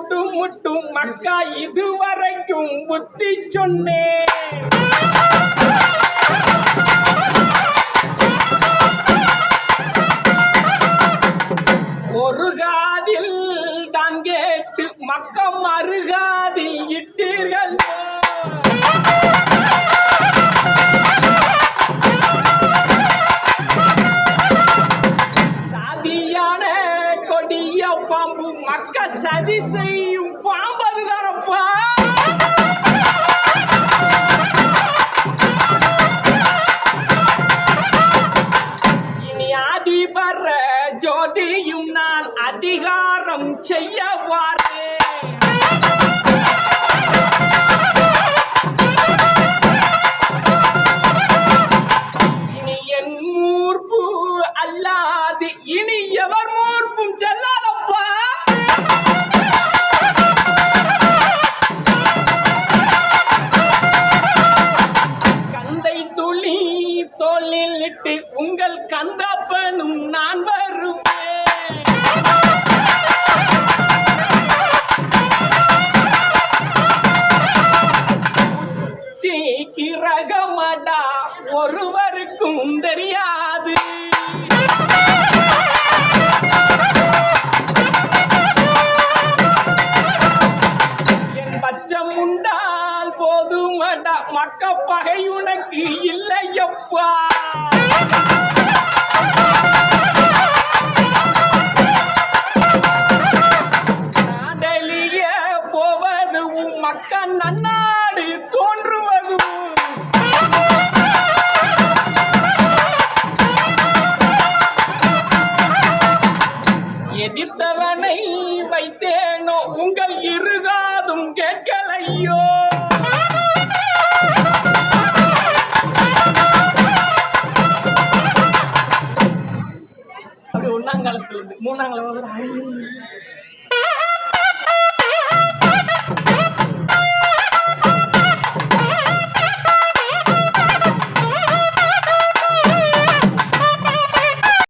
சூடு முட்டும் மக்கா இதுவரைக்கும் புத்தி சொன்னேன் ஒரு காதில் தான் கேட்டு மக்கா மக்க சதி செய்யும் பாம்பது தானப்பா? இனி ஆதி வர ஜோதியும் நான் அதிகாரம் செய்ய வாரேன் தோளில் இட்டு உங்கள் கந்தப்பனும் நான் வருவேன். சீக்கிரகமடா ஒருவருக்கும் தெரியாது. மக்க பகை உனக்கு இல்லையப்பா. நாடலிய போவது உன் மக்க நன்னாடு தோன்றுவதும். எதிர்த்தவனை வைத்தேனோ உங்கள் இருகாதும் கேட்கலையோ. அப்படி ஒன்னாங்காலத்துல